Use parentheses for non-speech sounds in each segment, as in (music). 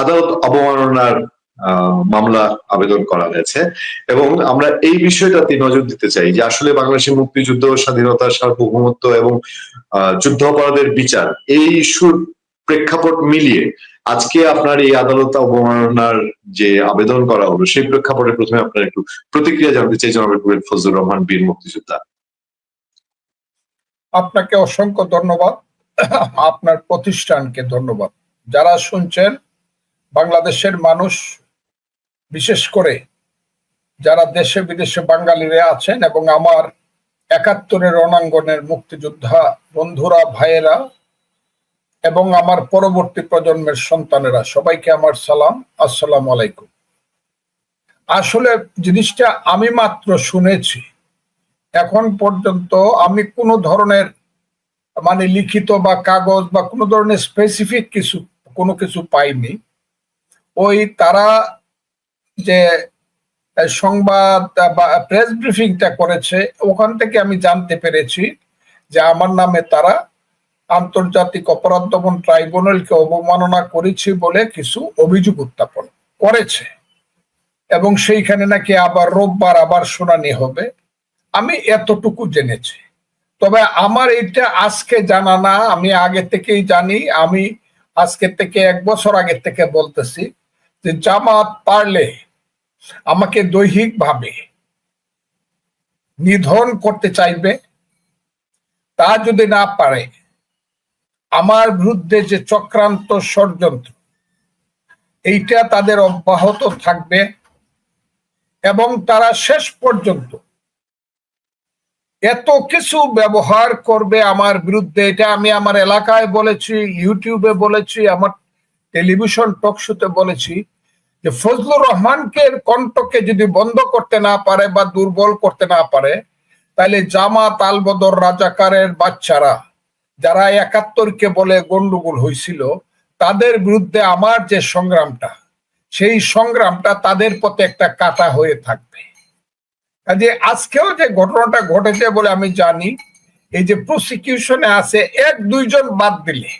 আদালত অবমাননার মামলা আবেদন করা হয়েছে। এবং আমরা এই বিষয়টাতে নজর দিতে চাই যে আসলে বাংলাদেশের মুক্তিযুদ্ধ, স্বাধীনতা, সার্বভৌমত্ব এবং যুদ্ধ অপরাধের বিচার, এই সুর প্রেক্ষাপট মিলিয়ে আজকে আপনার এই আদালত অবমাননার যে আবেদন করা হলো, সেই প্রেক্ষাপটে প্রথমে আপনার একটু প্রতিক্রিয়া জানতে চাই জনাব অ্যাডভোকেট ফজলুর রহমান বীর মুক্তিযোদ্ধা। আপনাকে অসংখ্য ধন্যবাদ। আপনার প্রতিষ্ঠানকে ধন্যবাদ। যারা শুনছেন বাংলাদেশের মানুষ, বিশেষ করে যারা দেশে বিদেশে বাঙালিরা আছেন এবং আমার একাত্তরের রণাঙ্গনের মুক্তিযোদ্ধা বন্ধুরা, ভাইয়েরা এবং আমার পরবর্তী প্রজন্মের সন্তানেরা, সবাইকে আমার সালাম। আসসালামু আলাইকুম। আসলে জিনিসটা আমি মাত্র শুনেছি। এখন পর্যন্ত আমি কোনো ধরনের মানে লিখিত বা কাগজ বা কোনো ধরনের স্পেসিফিক কিছু, কোনো কিছু পাইনি। ওই তারা যে সংবাদ বা প্রেস ব্রিফিংটা করেছে, ওখান থেকে আমি জানতে পেরেছি যে আমার নামে তারা আন্তর্জাতিক অপরাধ দমন ট্রাইব্যুনালকে অবমাননা করেছি বলে কিছু অভিযোগ উত্থাপন করেছে। এবং সেইখানে নাকি আবার রোববার আবার শুনানি হবে। আমি এতটুকু জেনেছি। তবে আমার এটা আজকে জানা না, আমি আগে থেকেই জানি, আমি আজকে থেকে এক বছর আগে থেকে বলতেছি যে জামাত পারলে আমাকে দৈহিকভাবে নিধন করতে চাইবে, তা যদি না পারে, আমার বিরুদ্ধে যে চক্রান্ত ষড়যন্ত্র, এইটা তাদের অব্যাহত থাকবে এবং তারা শেষ পর্যন্ত এত কিছু ব্যবহার করবে আমার বিরুদ্ধে। এটা আমি আমার এলাকায় বলেছি, ইউটিউবে বলেছি, আমার টেলিভিশন টক শোতে বলেছি যে, ফজলুর রহমানকে কণ্ঠকে যদি বন্ধ করতে না পারে বা দুর্বল করতে না পারে, তাহলে জামাত আলবদর রাজাকারের বাচ্চারা, যারা একাত্তরকে বলে গন্ডগোল হয়েছিল, তাদের বিরুদ্ধে আমার যে সংগ্রামটা, সেই সংগ্রামটা তাদের পথে একটা কাটা হয়ে থাকবে। কাজে আজকেও যে ঘটনাটা ঘটেছে বলে আমি জানি, এই যে প্রসিকিউশনে আছে, এক দুইজন বাদ দিলে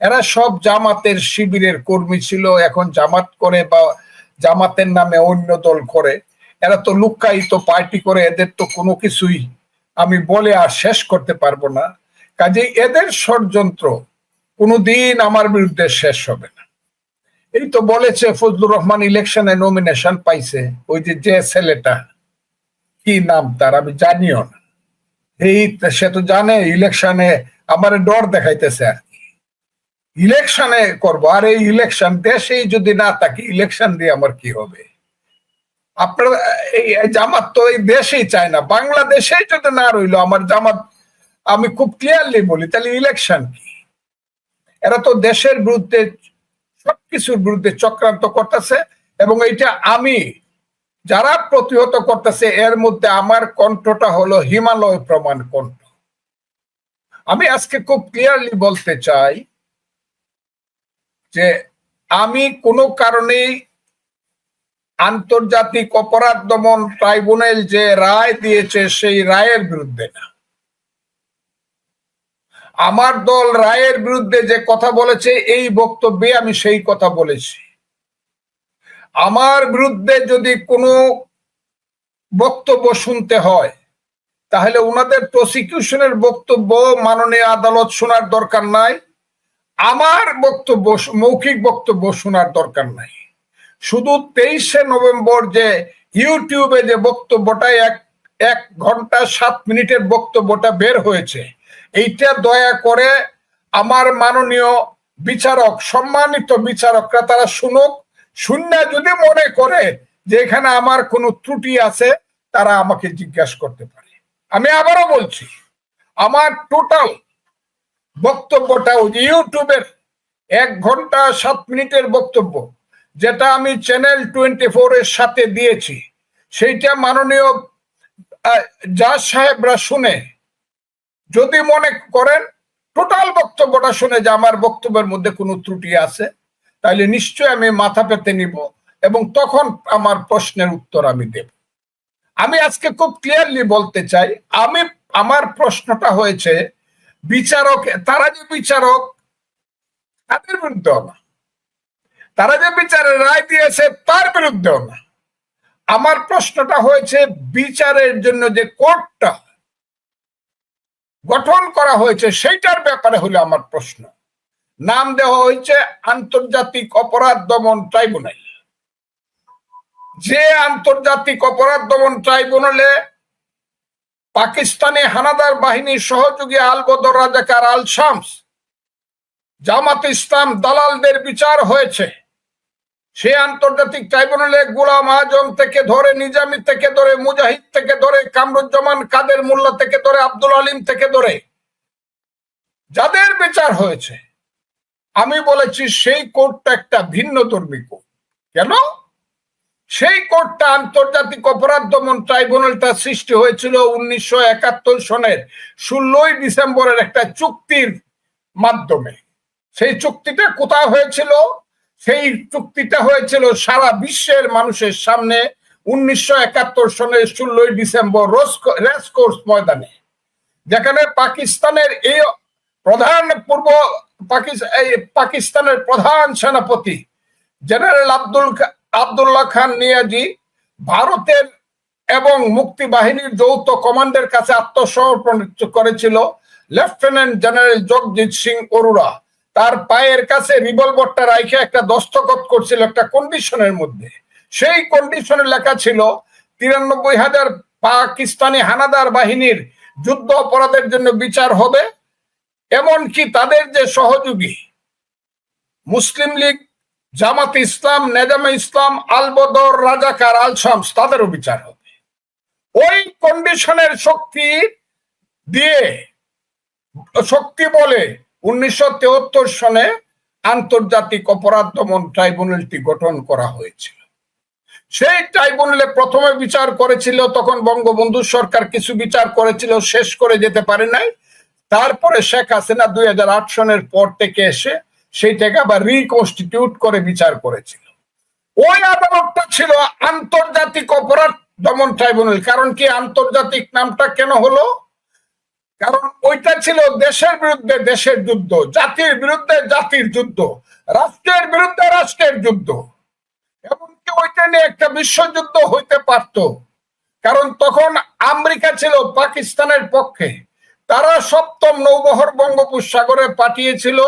এরা সব জামাতের শিবিরের কর্মী ছিল, এখন জামাত করে বা জামাতের নামে অন্য দল করে। এরা তো লুক্কায়িত পার্টি করে, এদের তো কোনো কিছুই আমি বলে আর শেষ করতে পারব না। কাজে এদের ষড়যন্ত্র কোনোদিন আমার বিরুদ্ধে শেষ হবে না। এই তো বলেছে ফজলুর রহমান, ইলেকশনে নমিনেশন পাইছে। ওই যে যে ছেলেটা, কি নাম তার আমি জানিও না। এই সে তো জানে, ইলেকশনে আমার ডর দেখাইতেছে আর ইলেকশনে করব। আর এই ইলেকশন দেশেই যদি না থাকি, ইলেকশন দিয়ে আমার কি হবে? আপনার, এই জামাত তো এই দেশেই চায় না। বাংলাদেশেই যদি না রইল, আমার জামাত, আমি খুব ক্লিয়ারলি বলি, তাহলে ইলেকশন কি? এরা তো দেশের বিরুদ্ধে সবকিছুর বিরুদ্ধে চক্রান্ত করতেছে, এবং এইটা আমি, যারা প্রতিহত করতেছে, এর মধ্যে আমার কণ্ঠটা হলো হিমালয় প্রমাণ কণ্ঠ। আমি আজকে খুব ক্লিয়ারলি বলতে চাই যে আমি কোনো কারণেই আন্তর্জাতিক অপরাধ দমন ট্রাইব্যুনাল যে রায় দিয়েছে সেই রায়ের বিরুদ্ধে না। আমার দল রায়ের বিরুদ্ধে যে কথা বলেছে, এই বক্তব্যে আমি সেই কথা বলেছি। আমার বিরুদ্ধে যদি কোনো বক্তব্য শুনতে হয়, তাহলে ওনাদের প্রসিকিউশনের বক্তব্য মাননীয় আদালত শোনার দরকার নাই। আমার বক্তব্য, মৌখিক বক্তব্য শোনার দরকার নাই। শুধু তেইশে নভেম্বর যে ইউটিউবে যে বক্তব্যটা এক এক ঘণ্টা সাত মিনিটের বক্তব্যটা বের হয়েছে, এইটা দয়া করে আমার মাননীয় বিচারক, সম্মানিত বিচারকরা তারা শুনুক। শূন্য যদি মনে করে যে এখানে আমার কোনো ত্রুটি আছে, তারা আমাকে জিজ্ঞাসা করতে পারে। আমি আবারও বলছি, আমার টোটাল বক্তব্যটা ইউটিউবের এক ঘণ্টা সাত মিনিটের বক্তব্য, যেটা আমি চ্যানেল টোয়েন্টি এর সাথে দিয়েছি। সেইটা মাননীয় জাজ সাহেবরা শুনে, যদি মনে করেন, টোটাল বক্তব্যটা শুনে যে আমার বক্তব্যের মধ্যে কোনো ত্রুটি আছে তাহলে নিশ্চয় আমি মাথা পেতে নিব এবং তখন আমার প্রশ্নের উত্তর আমি দেব। আমি আজকে খুব ক্লিয়ারলি বলতে চাই, আমি, আমার প্রশ্নটা হয়েছে বিচারক, তারা যে বিচারক, তাদের বিরুদ্ধে না। তারা যে বিচারের রায় দিয়েছে, তার বিরুদ্ধেও না। আমার প্রশ্নটা হয়েছে, বিচারের জন্য যে কোর্টটা গঠন করা হয়েছে, সেইটার ব্যাপারে হলো আমার প্রশ্ন। নাম দেওয়া হয়েছে আন্তর্জাতিক অপরাধ দমন ট্রাইব্যুনাল। যে আন্তর্জাতিক অপরাধ দমন ট্রাইব্যুনালে পাকিস্তানি হানাদার বাহিনীর সহযোগী আলবদর রাজাকার আল শামস। জামাত ইসলাম দালালদের বিচার হয়েছে। সে আন্তর্জাতিক ট্রাইব্যুনালে গোলাম আজম থেকে ধরে, নিজামি থেকে ধরে, মুজাহিদ থেকে ধরে, কামরুজ্জামান, কাদের মোল্লা থেকে ধরে, আব্দুল আলিম থেকে ধরে। যাদের বিচার হয়েছে, আমি বলেছি সেই কোর্টটা একটা ভিন্ন ধর্মী কোর্ট। কেন? সেই কোর্টটা আন্তর্জাতিক অপরাধ দমন ট্রাইব্যুনালটা সৃষ্টি হয়েছিল উনিশশো একাত্তর সনের ষোলোই ডিসেম্বরের একটা চুক্তির মাধ্যমে। সেই চুক্তিটা কোথায় হয়েছিল? সেই চুক্তিটা হয়েছিল সারা বিশ্বের মানুষের সামনে উনিশশো একাত্তর সনের ষোলোই ডিসেম্বর রেস কোর্স ময়দানে। যেখানে পাকিস্তানের এই প্রধান পূর্ব পাকিস্তানের প্রধান সেনাপতি জেনারেল আব্দুল আব্দুল্লাহ খান নিয়াজি ভারতের এবং মুক্তি বাহিনীর যৌথ কমান্ডের কাছে আত্মসমর্পণ করেছিল লেফটেন্যান্ট জেনারেল জগজিৎ সিং অরোরা। তার পায়ের কাছে রিভলভারটা রাইখে একটা দস্তখত করছিল একটা কন্ডিশনের মধ্যে। সেই কন্ডিশনে লেখা ছিল, তিরানব্বই হাজার পাকিস্তানি হানাদার বাহিনীর যুদ্ধ অপরাধের জন্য বিচার হবে, এমনকি তাদের যে সহযোগী, মুসলিম লীগ জামাত ইসলাম, নেজামে ইসলাম, আলবদর, রাজাকার আল শামস তাদেরও বিচার হবে। ওই কন্ডিশনের শক্তি দিয়ে, শক্তি বলে উনিশশো তেহত্তর সনে আন্তর্জাতিক অপরাধ দমন ট্রাইব্যুনালটি গঠন করা হয়েছিল। সেই ট্রাইব্যুনালে প্রথমে বিচার করেছিল, তখন বঙ্গবন্ধু সরকার কিছু বিচার করেছিল, শেষ করে যেতে পারে নাই। তারপরে শেখ হাসিনা দুই হাজার আট সনের পর থেকে এসে সেইটাকে আবার রিকনস্টিটিউট করে বিচার করেছিল। ওই আদালতটা ছিল আন্তর্জাতিক অপরাধ দমন ট্রাইব্যুনাল। কারণ কি আন্তর্জাতিক নামটা কেন হলো? কারণ ওইটা ছিল দেশের বিরুদ্ধে দেশের যুদ্ধ, জাতির বিরুদ্ধে জাতির যুদ্ধ, রাষ্ট্রের বিরুদ্ধে রাষ্ট্রের যুদ্ধ। এমনকি ওইটা নিয়ে একটা বিশ্বযুদ্ধ হইতে পারত। কারণ তখন আমেরিকা ছিল পাকিস্তানের পক্ষে। তারা সপ্তম নৌবহর বঙ্গোপসাগরে পাঠিয়েছিল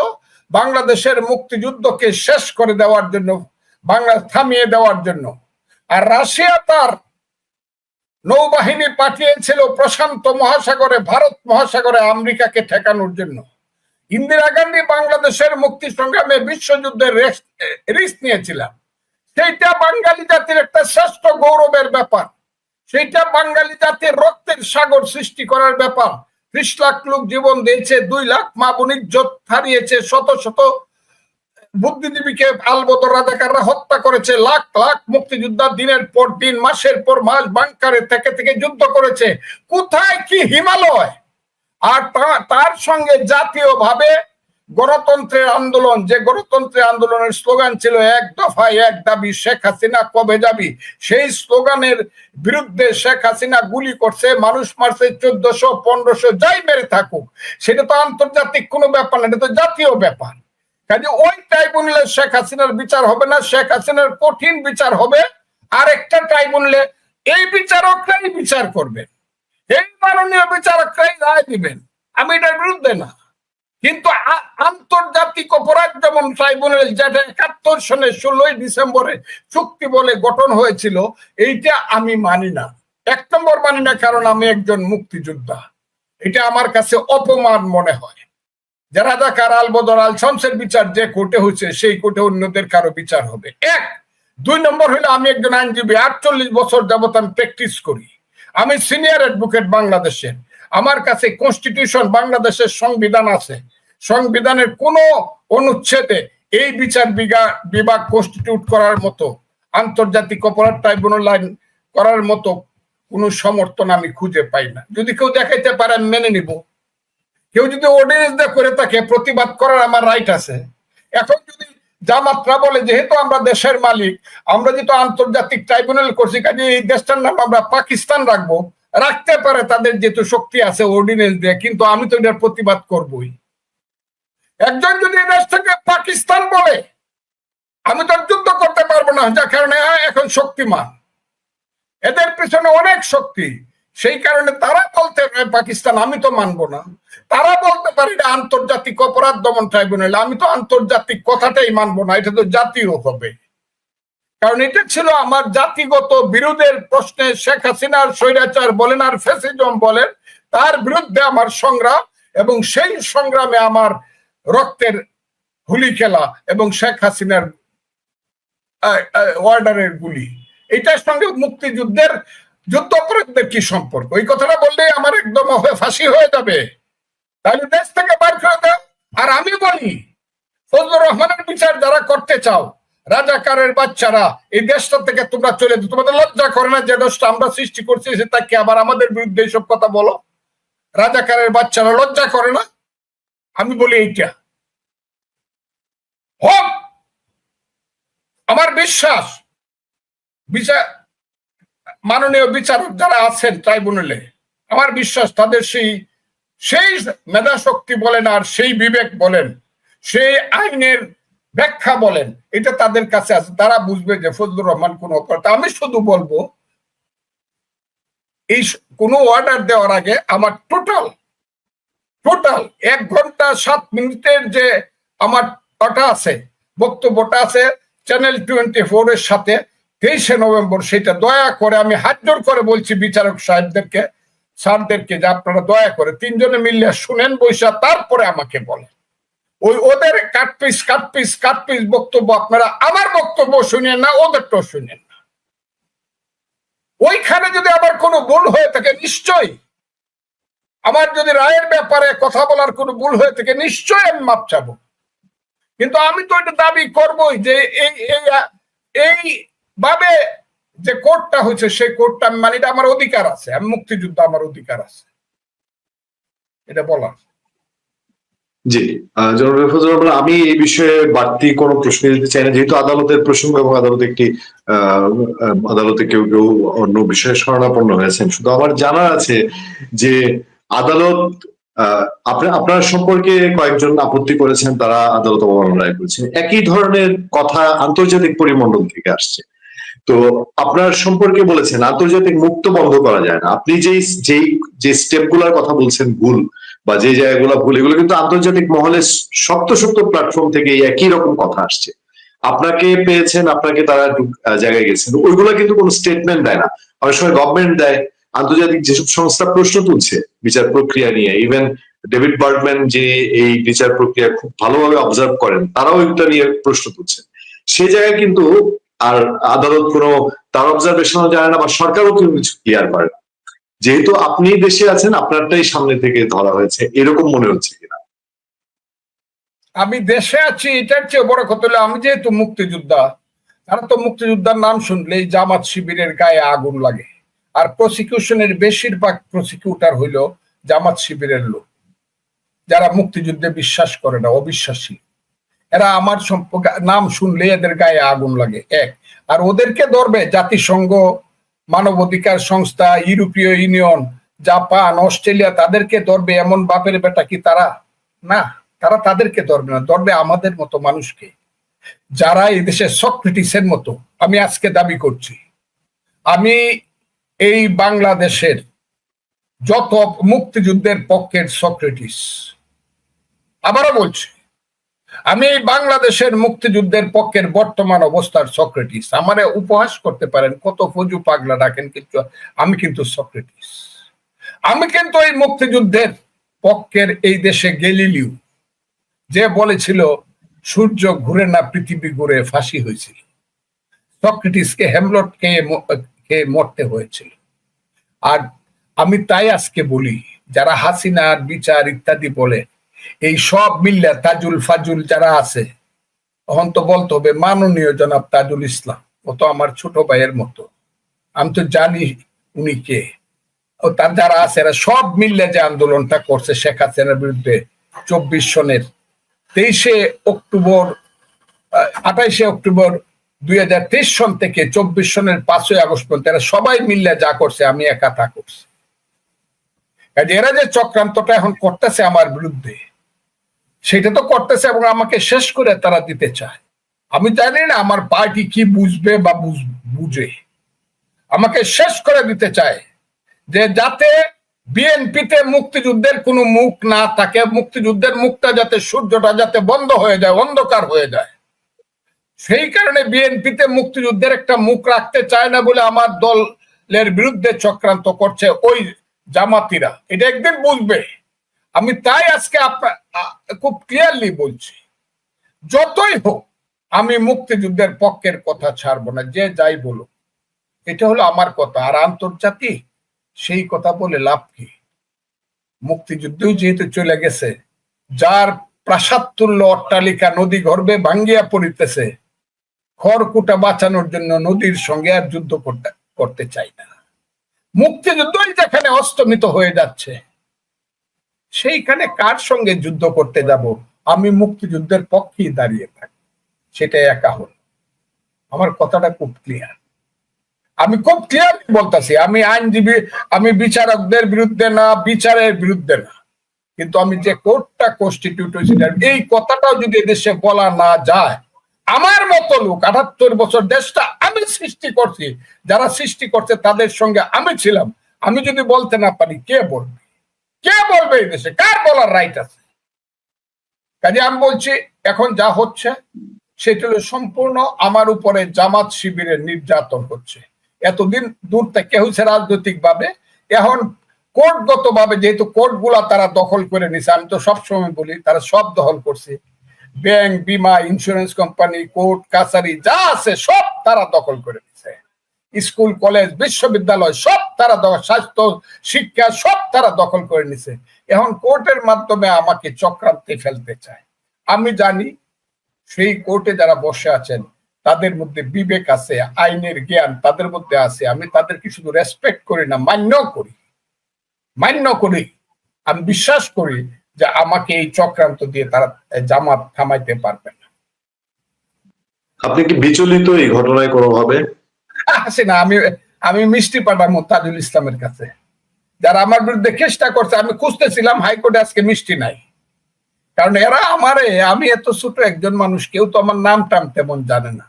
বাংলাদেশের মুক্তিযুদ্ধকে শেষ করে দেওয়ার জন্য, বাংলা থামিয়ে দেওয়ার জন্য। আর রাশিয়া তার নৌবাহিনী পাঠিয়েছিল প্রশান্ত মহাসাগরে, ভারত মহাসাগরে আমেরিকাকে ঠেকানোর জন্য। ইন্দিরা গান্ধী বাংলাদেশের মুক্তি সংগ্রামে বিশ্বযুদ্ধের রিস্ক নিয়েছিলাম সেইটা বাঙালি জাতির একটা শ্রেষ্ঠ গৌরবের ব্যাপার। সেইটা বাঙালি জাতির রক্তের সাগর সৃষ্টি করার ব্যাপার। ত্রিশ লাখ লোক জীবন দিয়েছে, দুই লাখ মা বণিজ্যত হারিয়েছে, শত শত বুদ্ধিজীবীকে আলবদর রাজাকাররা হত্যা করেছে, লাখ লাখ মুক্তিযোদ্ধা দিনের পর দিন, মাসের পর মাস বাংকারে থেকে থেকে যুদ্ধ করেছে। কোথায় কি হিমালয়? আর তার সঙ্গে জাতীয়ভাবে গণতন্ত্রের আন্দোলন, যে গণতন্ত্রের আন্দোলনের স্লোগান ছিল, এক দফায় এক দাবি, শেখ হাসিনা কবে যাবি? সেই স্লোগানের বিরুদ্ধে শেখ হাসিনা গুলি করছে, মানুষ মারছে চোদ্দশো, পনেরোশো, যাই মেরে থাকুক। সেটা তো আন্তর্জাতিক কোনো ব্যাপার না, এটা তো জাতীয় ব্যাপার। কাজে ওই ট্রাইব্যুনালে শেখ হাসিনার বিচার হবে না, শেখ হাসিনার কঠিন বিচার হবে। আর একটা ট্রাইব্যুনালে এই বিচারকরাই বিচার করবেন। এই মাননীয় বিচারকরাই রায় দিবেন। আমি এটার বিরুদ্ধে না। কিন্তু আন্তর্জাতিক অপরাধ যেমন ট্রাইব্যুনাল যেটা একাত্তর সনে ষোলোই ডিসেম্বরে চুক্তি বলে গঠন হয়েছিল, এইটা আমি মানি না। এক নম্বর মানি না কারণ আমি একজন মুক্তিযোদ্ধা। এটা আমার কাছে অপমান মনে হয়। যে রাজাকার আল বদর, আল শামসের বিচার যে কোর্টে হয়েছে, সেই কোর্টে অন্যদের কারও বিচার হবে। এক, দুই নম্বর হলো আমি একজন আইনজীবী, আটচল্লিশ বছর যাবত আমি প্র্যাকটিস করি। আমি সিনিয়র অ্যাডভোকেট বাংলাদেশের। আমার কাছে কনস্টিটিউশন বাংলাদেশের সংবিধান আছে। সংবিধানের কোন অনুচ্ছেদে এই বিচার বিভাগ কনস্টিটিউট করার মতো, আন্তর্জাতিক অপরাধ ট্রাইব্যুনাল আইন করার মতো কোনো সমর্থন আমি খুঁজে পাই না। যদি কেউ দেখাইতে পারে, আমি মেনে নিব। কেউ যদি অর্ডিনেন্স দিয়ে করে থাকে, প্রতিবাদ করার আমার রাইট আছে। এখন যদি জামাতরা বলে, যেহেতু আমরা দেশের মালিক, আমরা যেহেতু আন্তর্জাতিক ট্রাইব্যুনাল করছি কাজে এই দেশটার নাম আমরা পাকিস্তান রাখব, রাখতে পারে তাদের যেহেতু শক্তি আছে অর্ডিনেন্স দিয়ে, কিন্তু আমি তো এটার প্রতিবাদ করবই। একজন যদি দেশ থেকে পাকিস্তান বলে আমি তো যুদ্ধ করতে পারব না যার কারণে এখন শক্তিমান। এদের পিছনে অনেক শক্তি সেই কারণে তারা বলতে পারে, পাকিস্তান আমি তো মানবো না। তারা বলতে পারে আন্তর্জাতিক অপরাধ দমন ট্রাইব্যুনাল আমি তো আন্তর্জাতিক কথাটাই মানবো না এটা তো জাতীয় হবে। কারণ এটা ছিল আমার জাতিগত বিরোধের প্রশ্নে শেখ হাসিনার স্বৈরাচার বলেন আর ফেসিজম বলেন তার বিরুদ্ধে আমার সংগ্রাম এবং সেই সংগ্রামে আমার রক্তের হুলি খেলা এবং শেখ হাসিনার ওয়ার্ডারের গুলি। এটার সঙ্গে মুক্তিযুদ্ধের, যুদ্ধ অপরাধীদের কি সম্পর্ক? ওই কথাটা বললেই আমার একদম ফাঁসি হয়ে যাবে। তাহলে দেশ থেকে বার করে দাও। আর আমি বলি, ফজলুর রহমানের বিচার যারা করতে চাও, রাজাকারের বাচ্চারা, এই দেশটা থেকে তোমরা চলে যাও। তোমাদের লজ্জা করে না যে দেশটা আমরা সৃষ্টি করছি সেটাকে আবার আমাদের বিরুদ্ধে এইসব কথা বলো? রাজাকারের বাচ্চারা লজ্জা করে না? আমি বলি এইটা। হোক, আমার বিশ্বাস বিচার মাননীয় বিচারক যারা আছেন ট্রাইব্যুনালে, আমার বিশ্বাস তাদের সেই সেই মেধা শক্তি বলেন আর সেই বিবেক বলেন, সেই আইনের ব্যাখ্যা বলেন, এটা তাদের কাছে আছে। তারা বুঝবে যে ফজলুর রহমান কোন অপরাধ। আমি শুধু বলব, এই কোনো অর্ডার দেওয়ার আগে আমার টোটাল টোটাল এক ঘণ্টা সাত মিনিটের যে আমার ওটা আছে, বক্তব্যটা আছে চ্যানেল টোয়েন্টি ফোর এর সাথে তেইশে নভেম্বর সেটা দয়া করে আমি হাত জোর করে বলছি বিচারক সাহেবদেরকে, স্যারদেরকে যে আপনারা দয়া করে তিনজনে মিললে শুনেন, বৈশা তারপরে আমাকে বলেন। ওই ওদের cut piece cut piece cut piece cut piece বক্তব্য আপনারা আমার বক্তব্য শুনেন না, ওদেরটাও শুনেন না। ওইখানে যদি আবার কোনো ভুল হয়ে থাকে, নিশ্চয়ই আমার যদি রায়ের ব্যাপারে কথা বলার কোনো ভুল হয়ে থাকে নিশ্চয়ই আমি মাপ চাবো। কিন্তু আমি তো এটা দাবি করবই যে এই এই যে কোর্টটা হয়েছে সেই কোর্টটা আমি মানি আমার অধিকার আছে। আমি মুক্তিযুদ্ধ আমার অধিকার আছে। এটা বলার। জি। জনাব আমি এই বিষয়ে বাড়তি কোনো প্রশ্ন দিতে চাই না। যেহেতু আদালতের প্রসঙ্গ এবং আদালতে একটি আহ, আদালতে কেউ কেউ অন্য বিষয়ে শরণাপন্ন হয়েছেন। শুধু আমার জানা আছে যে আদালত আপনার সম্পর্কে কয়েকজন আপত্তি করেছেন, তারা আদালত অবমাননা রায় করেছেন। একই ধরনের কথা আন্তর্জাতিক পরিমণ্ডল থেকে আসছে। তো আপনার সম্পর্কে বলেছেন, আন্তর্জাতিক মুক্ত বন্ধ করা যায় না। আপনি যেই যেই, যে স্টেপগুলোর কথা বলছেন, ভুল, বা যে জায়গাগুলো ভুল, এগুলো কিন্তু আন্তর্জাতিক মহলে শক্ত শক্ত প্ল্যাটফর্ম থেকে একই রকম কথা আসছে। আপনাকে পেয়েছেন, আপনাকে তারা জায়গায় গেছেন। ওইগুলো কিন্তু কোনো স্টেটমেন্ট দেয় না। অনেক সময় গভর্নমেন্ট দেয় আন্তর্জাতিক যেসব সংস্থা প্রশ্ন তুলছে বিচার প্রক্রিয়া নিয়ে ইভেন ডেভিড বার্ডম্যান যে এই বিচার প্রক্রিয়া খুব ভালোভাবে অবজার্ভ করেন, তারাও এটা নিয়ে প্রশ্ন তুলছেন। সে জায়গায় কিন্তু আর আদালত কোনো তার অবজারভেশনও জানে না বা সরকারও কিন্তু কিছু ক্লিয়ার করে না। যেহেতু আপনি দেশে আছেন, আপনারটাই সামনে থেকে ধরা হয়েছে, এরকম মনে হচ্ছে কিনা? আমি দেশে আছি, এটার চেয়ে বড় কথা হলো আমি যেহেতু মুক্তিযোদ্ধা তারা তো মুক্তিযোদ্ধার নাম শুনলেই জামাত শিবিরের গায়ে আগুন লাগে। আর প্রসিকিউশনের বেশিরভাগ প্রসিকিউটার হইল জামাত শিবিরের লোক, যারা মুক্তিযুদ্ধে বিশ্বাস করে না, অবিশ্বাসী। এরা আমার সম্পর্কে নাম শুনলে এদের গায়ে আগুন লাগে, এক। আর ওদেরকে ধরবে জাতিসংঘ, মানবাধিকার সংস্থা, ইউরোপীয় ইউনিয়ন, জাপান, অস্ট্রেলিয়া, তাদেরকে ধরবে এমন বাপের বেটা কি তারা? না, তারা তাদেরকে ধরবে না, ধরবে আমাদের মতো মানুষকে, যারা এই দেশে সক্রেটিসের মতো। আমি আজকে দাবি করছি, আমি এই বাংলাদেশের যত মুক্তিযুদ্ধের পক্ষের সক্রেটিস। আবারও বলছি, আমি এই বাংলাদেশের মুক্তিযুদ্ধের পক্ষের বর্তমান অবস্থার সক্রেটিস। আমারে উপহাস করতে পারেন, কত ফজু পাগলা ডাকেন কিন্তু আমি কিন্তু সক্রেটিস। আমি কিন্তু এই মুক্তিযুদ্ধের পক্ষের এই দেশে গেলিলিউ, যে বলেছিল, সূর্য ঘুরে না পৃথিবী ঘুরে ফাঁসি হয়েছিল। সক্রেটিসকে হেমলট খেয়ে ম- খেয়ে মরতে হয়েছিল। আর আমি তাই আজকে বলি, যারা হাসিনার বিচার ইত্যাদি বলে, এই সব মিল্লা তাজুল ফাজুল যারা আছে, তখন তো বলতে হবে, মাননীয় জনাব তাজুল ইসলাম, ও তো আমার ছোট ভাইয়ের মতো। আমি তো জানি উনি কে। ও তার যারা আছে, এরা সব মিললে যে আন্দোলনটা করছে, শেখ হাসিনার বিরুদ্ধে চব্বিশ সনের তেইশে অক্টোবর আঠাইশে অক্টোবর দুই হাজার তেইশ সন থেকে চব্বিশ সনের পাঁচই আগস্ট পর্যন্ত এরা সবাই মিললে যা করছে, আমি একা তা করছি। এরা যে চক্রান্তটা এখন করতেছে আমার বিরুদ্ধে, সেটা তো করতেছে এবং আমাকে শেষ করে তারা দিতে চায়। আমি জানি না আমার পার্টি কি বুঝবে বা বুঝে। আমাকে শেষ করে দিতে চায় যে যাতে বিএনপিতে মুক্তিযুদ্ধের কোনো মুখ না থাকে, মুক্তিযুদ্ধের মুখটা যাতে সূর্যটা যাতে বন্ধ হয়ে যায়, অন্ধকার হয়ে যায়। সেই কারণে বিএনপিতে মুক্তিযুদ্ধের একটা মুখ রাখতে চায় না বলে আমার দলের বিরুদ্ধে চক্রান্ত করছে ওই জামাতিরা। এটা একদিন বুঝবে। আমি তাই আজকে খুব ক্লিয়ারলি বলছি। যতই হোক, আমি মুক্তিযুদ্ধের পক্ষের কথা ছাড়বো না, যে যাই বলুক। এটা হলো আমার কথা। আর আন্তর্জাতিক সেই কথা বলে লাভ কি? মুক্তিযুদ্ধই যেহেতু চলে গেছে, যার প্রাসাদ তুল্য অট্টালিকা নদী গর্ভে ভাঙ্গিয়া পড়িতেছে খড়কুটা বাঁচানোর জন্য নদীর সঙ্গে আর যুদ্ধ করতে চাই না। মুক্তিযুদ্ধই যেখানে অস্তমিত হয়ে যাচ্ছে, সেইখানে কার সঙ্গে যুদ্ধ করতে যাব? আমি মুক্তিযুদ্ধের পক্ষেই দাঁড়িয়ে থাকি, সেটাই একা হল। আমার কথাটা খুব ক্লিয়ার আমি খুব ক্লিয়ার বলতাছি, আমি আইনজীবী, আমি বিচারকদের বিরুদ্ধে না, বিচারের বিরুদ্ধে না। কিন্তু আমি যে কোর্টটা কনস্টিটিউট হয়েছি এই কথাটাও যদি এদেশে বলা না যায় আমার মতো লোক, আটাত্তর বছর দেশটা আমি সৃষ্টি করছি, যারা সৃষ্টি করছে তাদের সঙ্গে আমি ছিলাম। আমি যদি বলতে না পারি, কে বলবে? কে বলবে এই দেশে? কার বলার রাইট আছে? কাজে আমি বলছি, এখন যা হচ্ছে, সেটা হলো সম্পূর্ণ আমার উপরে জামাত শিবিরের নির্যাতন হচ্ছে। এতদিন দূর থেকে হয়েছে রাজনৈতিক ভাবে এখন কোর্টগত ভাবে যেহেতু কোর্টগুলা তারা দখল করে নিছে, আমি তো সবসময় বলি, তারা সব দখল করছে। ব্যাংক, বিমা ইন্স্যুরেন্স কোম্পানি কোর্ট কাছারি, যা আছে সব তারা দখল করে নিছে। স্কুল, কলেজ, বিশ্ববিদ্যালয় সব তারা স্বাস্থ্য, শিক্ষা সব তারা দখল করে নিছে। এখন কোর্টের মাধ্যমে আমাকে চক্রান্তে ফেলতে চায়। আমি জানি সেই কোর্টে যারা বসে আছেন, তাদের মধ্যে বিবেক আছে, আইনের জ্ঞান তাদের মধ্যে আছে। আমি তাদেরকে শুধু রেসপেক্ট করি না মান্য করি। মান্য করি। আমি বিশ্বাস করি যে আমাকে এই চক্রান্ত দিয়ে তারা জামাত থামাইতে পারবে না। আপনি কি বিচলিত এই ঘটনায় কোনোভাবে? আছে না আমি আমি মিষ্টি পাঠাবো তাজুল ইসলামের কাছে। যারা আমার বিরুদ্ধে চেষ্টা করছে আমি খুঁজতেছিলাম হাইকোর্টে আজকে মিষ্টি নাই। কারণ এরা আমারে আমি এত ছোট একজন মানুষ কেউ তো আমার নাম টাম তেমন জানে না।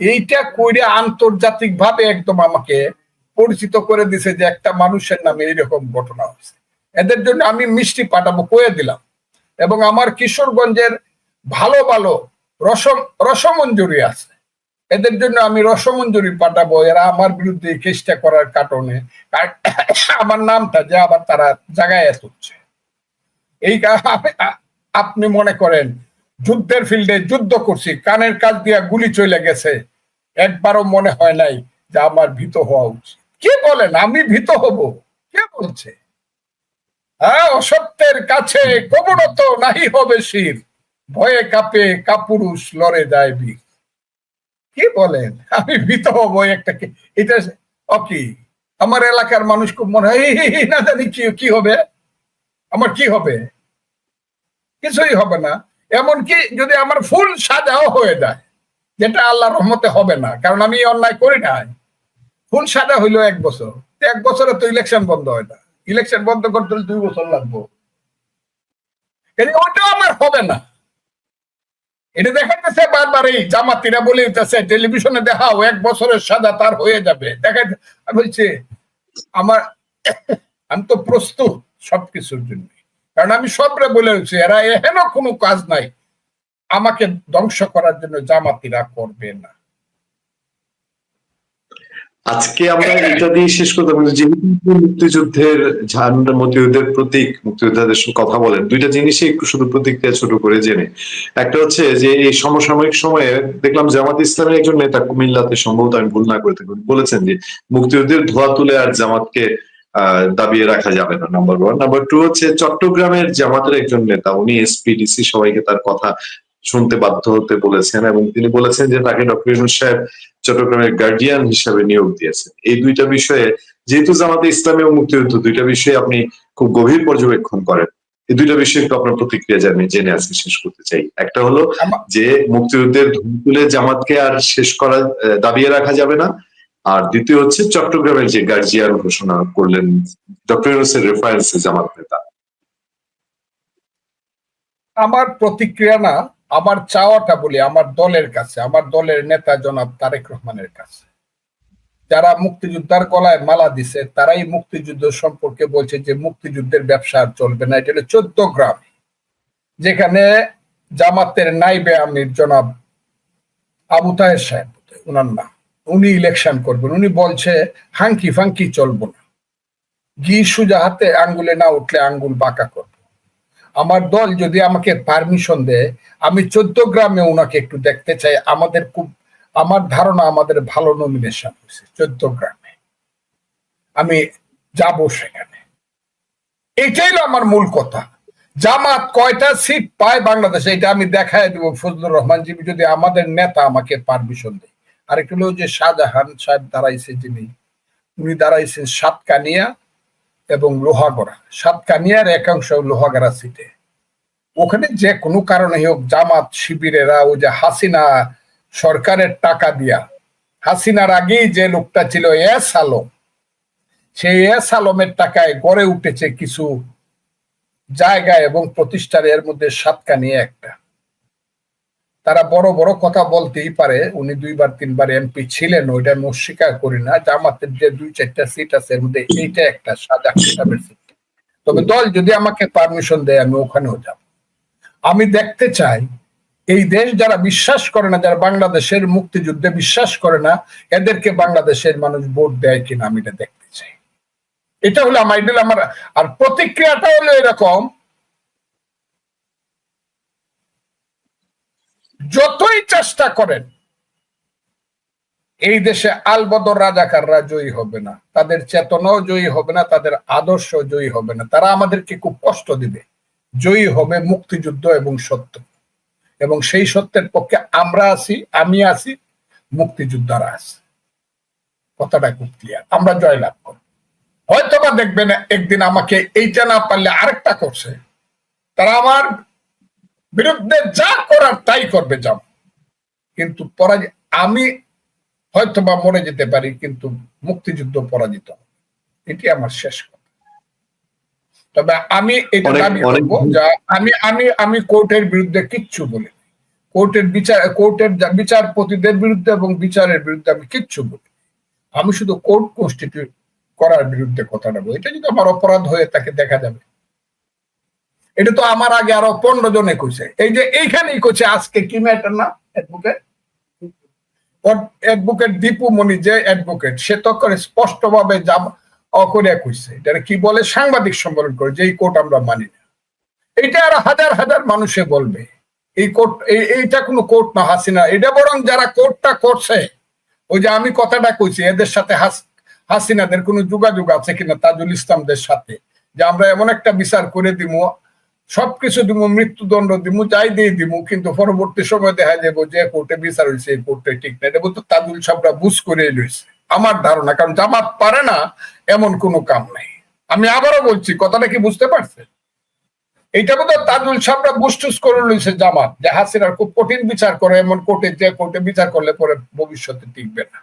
এইটা কইরে আন্তর্জাতিক ভাবে একদম আমাকে পরিচিত করে দিছে যে একটা মানুষের নামে এইরকম ঘটনা হয়েছে। এদের জন্য আমি মিষ্টি পাঠাবো কয়ে দিলাম। এবং আমার কিশোরগঞ্জের ভালো ভালো রসম, রসমঞ্জুরি আছে। এদের জন্য আমি রসমঞ্জুরি পাঠাবো, এরা আমার বিরুদ্ধে কেসটা করার কারণে। (coughs) আমার নামটা যে আবার তারা জায়গায় তুলছে। এই আপনি মনে করেন, যুদ্ধের ফিল্ডে যুদ্ধ করছি, কানের কাজ দিয়া গুলি চলে গেছে। একবারও মনে হয় নাই যে আমার ভীত হওয়া উচিত। কে বলেন, আমি ভীত হব? কে বলছে? হ্যাঁ অসত্যের কাছে কবরত নাহি হবে শির। ভয়ে কাপে কাপুরুষ লড়ে যায় বীর। কি বলেন? আমি ভীত হব একটা এটা অকি আমার এলাকার মানুষ খুব মনে হয় "এই, এই, এই, না জানি কি কি হবে? আমার কি হবে? কিছুই হবে না। এমনকি যদি আমার ফুল সাজাও হয়ে যায় যেটা আল্লাহ রহমতে হবে না কারণ আমি অন্যায় করি না ফুল সাজা হইল এক বছর। এক বছরে তো ইলেকশন বন্ধ হয় না। ইলেকশন বন্ধ করতে হলে দুই বছর লাগবো। ওটাও আমার হবে না। এটা দেখাইতেছে বারবার এই জামাতিরা বলে দিতেছে, টেলিভিশনে দেখাও, এক বছরের সাজা তার হয়ে যাবে। দেখাই বলছি, আমার (coughs) আমি তো প্রস্তুত সবকিছুর জন্য। কারণ আমি সবরে বলে দিচ্ছি এরা এহেন কোনো কাজ নাই। আমাকে ধ্বংস করার জন্য জামাতিরা করবে না। আজকে আমরা এটা দিয়ে শেষ করতে পারি যেহেতু মুক্তিযুদ্ধের ঝান্ডা মুক্তিযুদ্ধের প্রতীক, মুক্তিযোদ্ধাদের কথা বলেন, দুইটা জিনিসই একটু শুধু প্রতিক্রিয়া ছোট করে জেনে। একটা হচ্ছে যে এই সমসাময়িক সময়ে দেখলাম জামাত ইসলামের একজন নেতা কুমিল্লাতে সম্ভবত, আমি ভুল না করে থাকি বলেছেন যে মুক্তিযুদ্ধের ধোয়া তুলে আর জামাতকে, আহ, দাবিয়ে রাখা যাবে না নাম্বার ওয়ান নাম্বার টু হচ্ছে চট্টগ্রামের জামাতের একজন নেতা, উনি এসপিডিসি সবাইকে তার কথা শুনতে বাধ্য হতে বলেছেন এবং তিনি বলেছেন যে তাকে ডক্টর ইউনুস সাহেব চট্টগ্রামের গার্ডিয়ান হিসাবে নিয়োগ দিয়েছেন। এই দুইটা বিষয়ে যেহেতু জামাতে ইসলামী এবং মুক্তিযুদ্ধ দুইটা বিষয়ে আপনি খুব গভীর পর্যবেক্ষণ করেন। এই দুইটা বিষয়ে একটু আপনার প্রতিক্রিয়া জানি জেনে আজকে শেষ করতে চাই। একটা হলো যে মুক্তিযুদ্ধের ধুম তুলে জামাতকে আর শেষ করা দাবিয়ে রাখা যাবে না। আর দ্বিতীয় হচ্ছে চট্টগ্রামের যে গার্জিয়ান ঘোষণা করলেন ডক্টর ইউনুসের রেফারেন্সে জামাত নেতা। আমার প্রতিক্রিয়া না আমার চাওয়াটা বলি, আমার দলের কাছে, আমার দলের নেতা জনাব তারেক রহমানের কাছে। যারা মুক্তিযোদ্ধার গলায় মালা দিছে, তারাই মুক্তিযুদ্ধ সম্পর্কে বলছে যে মুক্তিযুদ্ধের ব্যবসা আর চলবে না। এটা চোদ্দ গ্রাম। যেখানে জামাতের নাইবে আমির জনাব আবু তাহের সাহেব ওনার নাম। উনি ইলেকশন করবেন। উনি বলছে, হাঙ্কি ফাঙ্কি চলবো না। ঘি সুজা হাতে আঙ্গুলে না উঠলে আঙ্গুল বাঁকা করব। আমার দল যদি আমাকে পারমিশন দেয়, আমি চোদ্দ গ্রামে ওনাকে একটু দেখতে চাই। আমাদের খুব, আমার ধারণা আমাদের ভালো নমিনেশন হয়েছে, চোদ্দ গ্রামে। আমি যাব সেখানে। এটাই আমার মূল কথা। জামাত কয়টা সিট পায় বাংলাদেশে, এটা আমি দেখায় দেবো। ফজলুর রহমান জিবি যদি আমাদের নেতা আমাকে পারমিশন দেয়। আরেকটা হলো যে শাহজাহান সাহেব দাঁড়াইছে যিনি, উনি দাঁড়াইছেন সাতকানিয়া। এবং লোহাগড়া। সাতকানিয়ার একাংশ লোহাগড়া সিটে। ওখানে যে কোনো কারণে হোক জামাত শিবিরেরা ওই যে হাসিনা সরকারের টাকা দিয়া, হাসিনার আগেই যে লোকটা ছিল এস আলম, সেই এস আলমের টাকায় গড়ে উঠেছে কিছু জায়গা এবং প্রতিষ্ঠান এর মধ্যে সাতকানিয়া একটা। তারা বড় বড় কথা বলতেই পারে, উনি দুইবার, তিনবার এমপি ছিলেন, ওইটা আমি অস্বীকার করি না। জামাতের যে দুই, চারটা সিট আছে, এর মধ্যে এইটা একটা সাজা সাহেবের সিট তবে দল যদি আমাকে পারমিশন দেয়, আমি ওখানেও যাব। আমি দেখতে চাই, এই দেশ যারা বিশ্বাস করে না, যারা বাংলাদেশের মুক্তিযুদ্ধে বিশ্বাস করে না, এদেরকে বাংলাদেশের মানুষ ভোট দেয় কিনা আমি এটা দেখতে চাই। এটা হলো আমার আমার, আর প্রতিক্রিয়াটা হলো এরকম যতই চেষ্টা করেন, এই দেশে আলবদর রাজাকাররা জয়ী হবে না। তাদের চেতনাও জয়ী হবে না, তাদের আদর্শ জয়ী হবে না। তারা আমাদেরকে খুব কষ্ট দিবে। জয়ী হবে মুক্তিযুদ্ধ এবং সত্য। এবং সেই সত্যের পক্ষে আমরা আছি, আমি আছি, মুক্তিযোদ্ধারা আছে। কথাটা খুব ক্লিয়ার আমরা জয়লাভ করব হয়তো বা দেখবেন, একদিন আমাকে এইটা না পারলে আরেকটা করছে। তারা আমার বিরুদ্ধে যা করার তাই করবে যাব কিন্তু পরাজয় আমি হয়তো বা মরে যেতে পারি কিন্তু মুক্তিযুদ্ধ পরাজিত এটি আমার শেষ কথা। তবে আমি এটা দাবি করব যে আমি আমি আমি কোর্টের বিরুদ্ধে কিচ্ছু বলি কোর্টের বিচার কোর্টের বিচারপতিদের বিরুদ্ধে এবং বিচারের বিরুদ্ধে আমি কিচ্ছু বলি আমি শুধু কোর্ট কনস্টিটিউট করার বিরুদ্ধে কথাটা বলি এটা যদি আমার অপরাধ হয়ে তাকে দেখা যাবে। এটা তো আমার আগে আরও পনেরো জনে কইছে। এই যে এইখানেই কইছে, আজকে কি ম্যাটার না অ্যাডভোকেট অ্যাডভোকেট দীপু যে অ্যাডভোকেট সে তো করে স্পষ্ট ভাবে যাব অকরে কইছে। এটা কি বলে? সাংবাদিক সম্মেলন করে, যে এই কোর্ট আমরা মানি না। এটা আর হাজার হাজার মানুষে বলবে। এই কোর্ট, এই- এইটা কোনো কোর্ট না, হাসিনা। এটা বরং যারা কোর্টটা করছে, ওই যে আমি কথাটা কইছি, এদের সাথে হাসিনাদের কোনো যোগাযোগ আছে কিনা, তাজুল ইসলামদের সাথে। যে আমরা এমন একটা বিচার করে দিব সবকিছু দিব, মৃত্যুদণ্ড দিব, যাই দিয়ে দিব, কিন্তু পরবর্তী সময় দেখা যাব যে কোর্টে বিচার হয়েছে, এই কোর্টে ঠিক না এটা বলতো তাজুল সাহরা বুঝ করে লইছে। আমার ধারণা, কারণ জামাত পারে না, এমন কোনো কাম নাই। আমি আবারও বলছি, কথাটা কি বুঝতে পারছেন? এইটা বোধ তাজুল সাহরা বুস্টুস করে লইছে জামাত, যে হাসিনার খুব কঠিন বিচার করে, এমন কোর্টে যে কোর্টে বিচার করলে পরে ভবিষ্যতে টিকবে না।